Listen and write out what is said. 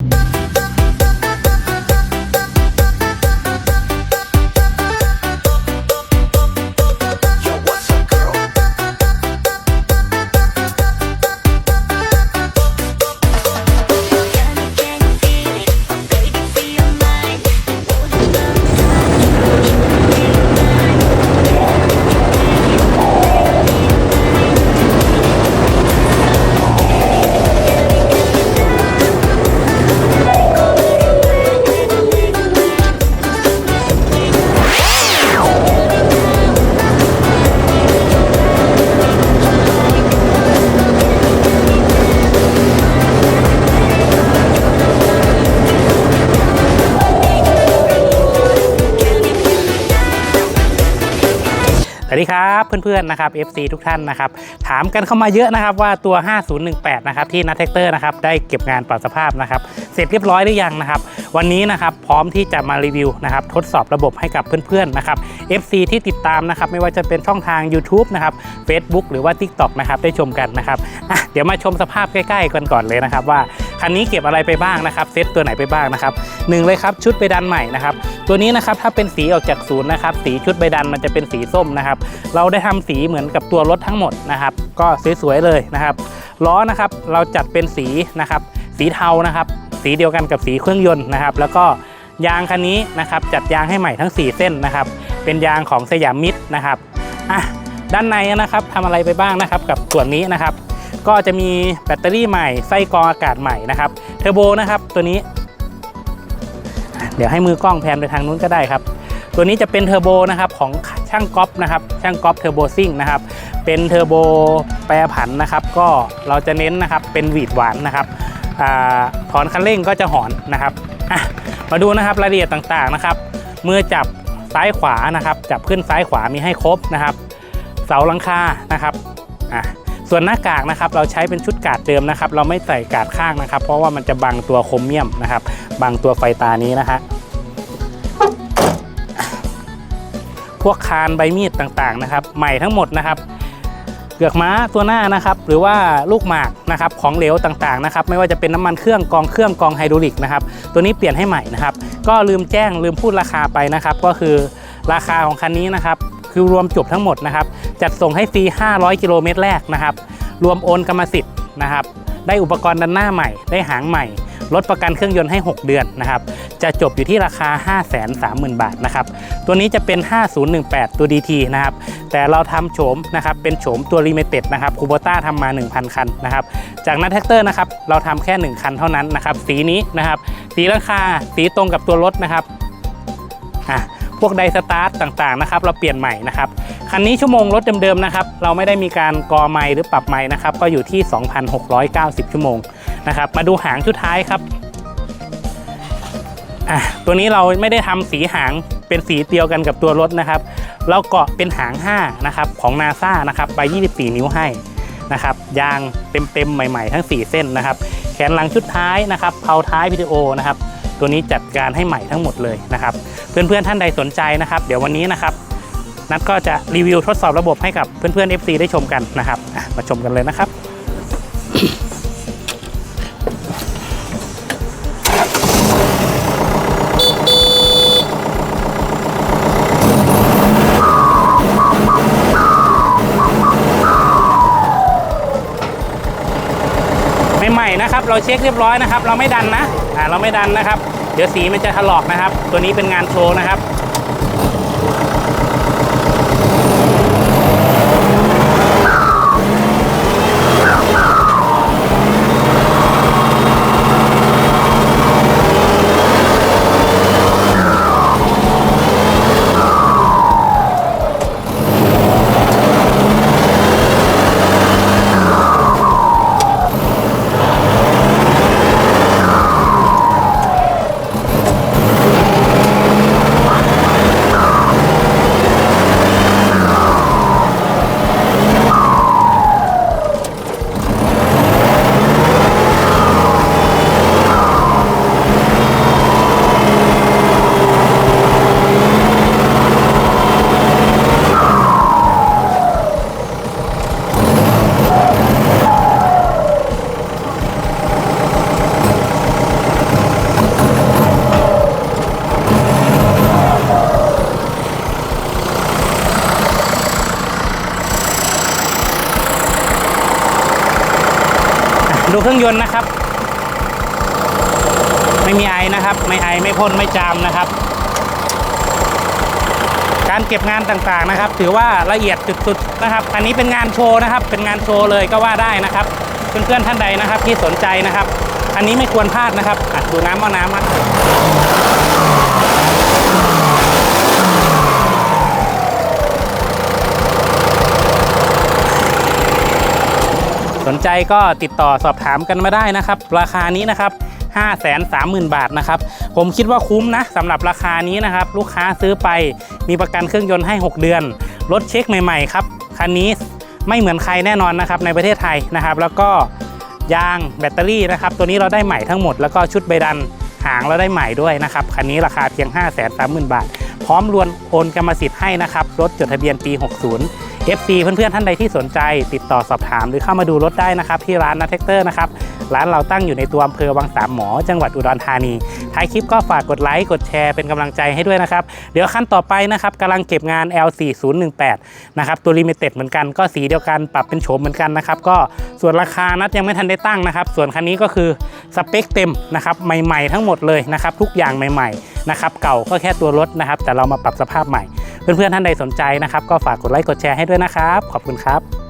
Bye. สวัสดีครับเพื่อนๆนะครับ FC ทุกท่านนะครับถามกันเข้ามาเยอะนะครับว่าตัว 5018 นะครับที่นัทเทคเตอร์นะครับได้เก็บงานปรับสภาพนะครับเสร็จเรียบร้อยหรือยังนะครับวันนี้นะครับพร้อมที่จะมารีวิวนะครับทดสอบระบบให้กับเพื่อนๆนะครับ FC ที่ติดตามนะครับไม่ว่าจะเป็นช่องทาง YouTube นะครับ Facebook หรือว่า TikTok นะครับได้ชมกันนะครับเดี๋ยวมาชมสภาพใกล้ ๆ กันก่อนเลยนะครับว่า คันนี้เก็บอะไรไปบ้างนะครับเซตตัวไหนไปบ้างนะครับหนึ่งเลยครับชุดใบดันใหม่นะครับตัวนี้นะครับถ้าเป็นสีออกจากศูนย์นะครับสีชุดใบดันมันจะเป็นสีส้มนะครับเราได้ทำสีเหมือนกับตัวรถทั้งหมดนะครับก็สวยๆเลยนะครับล้อนะครับเราจัดเป็นสีนะครับสีเทานะครับสีเดียวกันกับสีเครื่องยนต์นะครับแล้วก็ยางคันนี้นะครับจัดยางให้ใหม่ทั้ง 4 เส้นนะครับเป็นยางของสยามมิตรนะครับอะด้านในนะครับทำอะไรไปบ้างนะครับกับส่วนนี้นะครับ ก็จะมีแบตเตอรี่ใหม่ ไส้กรองอากาศใหม่นะครับเทอร์โบนะครับตัวนี้ เดี๋ยวให้มือกล้องแพนไปทางนู้นก็ได้ครับ ตัวนี้จะเป็นเทอร์โบนะครับของช่างก๊อฟนะครับช่างก๊อฟเทอร์โบซิ่งนะครับเป็นเทอร์โบแปรผันนะครับ ก็เราจะเน้นนะครับเป็นหวีดหวานนะครับอถอนคันเร่งก็จะหอนนะครับมาดูนะครับรายละเอียดต่างๆนะครับมือจับซ้ายขวานะครับ จับขึ้นซ้ายขวามีให้ครบนะครับ เสาหลังคานะครับอะ ส่วนหน้ากากนะครับเราใช้เป็นชุดกาดเดิมนะครับ เราไม่ใส่กาดข้างนะครับ เพราะว่ามันจะบังตัวโครเมียมนะครับบังตัวไฟตานี้นะฮะพวกคานใบมีดต่างๆนะครับ ใหม่ทั้งหมดนะครับเกือกม้าตัวหน้านะครับ หรือว่าลูกหมากนะครับของเหลวต่างๆนะครับ ไม่ว่าจะเป็นน้ำมันเครื่องกองเครื่องกองไฮดรอลิกนะครับ ตัวนี้เปลี่ยนให้ใหม่นะครับ ก็ลืมแจ้งลืมพูดราคาไปนะครับ ก็คือราคาของคันนี้นะครับ คือรวมจบทั้งหมดนะครับ จัดส่งให้ฟรี 500 กิโลเมตรแรกนะครับ รวมโอนกรรมสิทธิ์นะครับ ได้อุปกรณ์ดันหน้าใหม่ ได้หางใหม่ ลดประกันเครื่องยนต์ให้ 6 เดือนนะครับ จะจบอยู่ที่ราคา 530,000 บาทนะครับ ตัวนี้จะเป็น 5018 ตัว DT นะครับ แต่เราทำโฉมนะครับ เป็นโฉมตัว Limited นะครับ คูโบต้าทำมา 1,000 คันนะครับ จากนั้นแท็กเตอร์นะครับ เราทำแค่ 1 คันเท่านั้นนะครับ สีนี้นะครับ สีราคา สีตรงกับตัวรถนะครับ อะ พวกไดสตาร์ทต่างๆนะครับเราเปลี่ยนใหม่นะครับคันนี้ชั่วโมงรถเดิมๆนะครับเราไม่ได้มีการกอไม้หรือปรับไม้นะครับก็อยู่ที่ 2,690 ชั่วโมงนะครับมาดูหางชุดท้ายครับอะตัวนี้เราไม่ได้ทำสีหางเป็นสีเดียวกันกับตัวรถนะครับเราเกาะเป็นหาง5นะครับของ NASA นะครับใบ24 นิ้วให้นะครับยางเต็มๆใหม่ๆ ทั้ง 4 เส้นนะครับ แขนหลังชุดท้ายนะครับเพาท้ายวิดีโอนะครับ ตัวนี้จัดการให้ใหม่ทั้งหมดเลยนะครับ เพื่อนๆท่านใดสนใจนะครับ เดี๋ยววันนี้นะครับนัดก็จะรีวิวทดสอบระบบให้กับเพื่อนๆ FC ได้ชมกันนะครับมาชมกันเลยนะครับ ใหม่นะครับ เราเช็คเรียบร้อยนะครับ เราไม่ดันนะ อ่า เราไม่ดันนะครับ เดี๋ยวสีมันจะถลอกนะครับ ตัวนี้เป็นงานโชว์นะครับ อ ดูเครื่องยนต์นะครับ ไม่มีไอนะครับ ไม่ไอไม่พ่นไม่จามนะครับ การเก็บงานต่างๆนะครับ ถือว่าละเอียดสุดๆนะครับ อันนี้เป็นงานโชว์นะครับ เป็นงานโชว์เลยก็ว่าได้นะครับเพื่อนๆท่านใดนะครับที่สนใจนะครับ อันนี้ไม่ควรพลาดนะครับดูน้ำเอาน้ำมา สนใจก็ติดต่อสอบถามกันมาได้นะครับ ราคานี้นะครับ 5 3 0 0 0 0 บาทนะครับ ผมคิดว่าคุ้มนะสำหรับราคานี้นะครับ ลูกค้าซื้อไปมีประกันเครื่องยนต์ให้ 6 เดือน รถเช็คใหม่ๆครับ คันนี้ไม่เหมือนใครแน่นอนนะครับในประเทศไทยนะครับ แล้วก็ยางแบตเตอรี่นะครับ ตัวนี้เราได้ใหม่ทั้งหมดแล้วก็ชุดใบดันหางเราได้ใหม่ด้วยนะครับ คันนี้ราคาเพียง 5 3 0 0 0 0 บาท พร้อมรวนโอนกรรมสิทธิ์ให้นะครับ รถจดทะเบียนปี 60 FC เพื่อนๆท่านใดที่สนใจ ติดต่อสอบถามหรือเข้ามาดูรถได้นะครับ ที่ร้านนัทเทคเตอร์นะครับร้านเราตั้งอยู่ในตัวอำเภอวังสามหมอ จังหวัดอุดรธานีท้ายคลิปก็ฝากกดไลค์กดแชร์เป็นกำลังใจให้ด้วยนะครับ เดี๋ยวขั้นต่อไปนะครับกำลังเก็บงาน L4018 นะครับตัวลิมิเต็ดเหมือนกันก็สีเดียวกันปรับเป็นโฉมเหมือนกันนะครับก็ส่วนราคานัดยังไม่ทันได้ตั้งนะครับ ส่วนคันนี้ก็คือสเปคเต็มนะครับใหม่ ๆ ทั้งหมดเลยนะครับทุกอย่างใหม่ ๆนะครับเก่าก็แค่ตัวรถนะครับแต่เรามาปรับสภาพใหม่ เพื่อนๆท่านใดสนใจนะครับ ก็ฝากกดไลค์กดแชร์ให้ด้วยนะครับ ขอบคุณครับ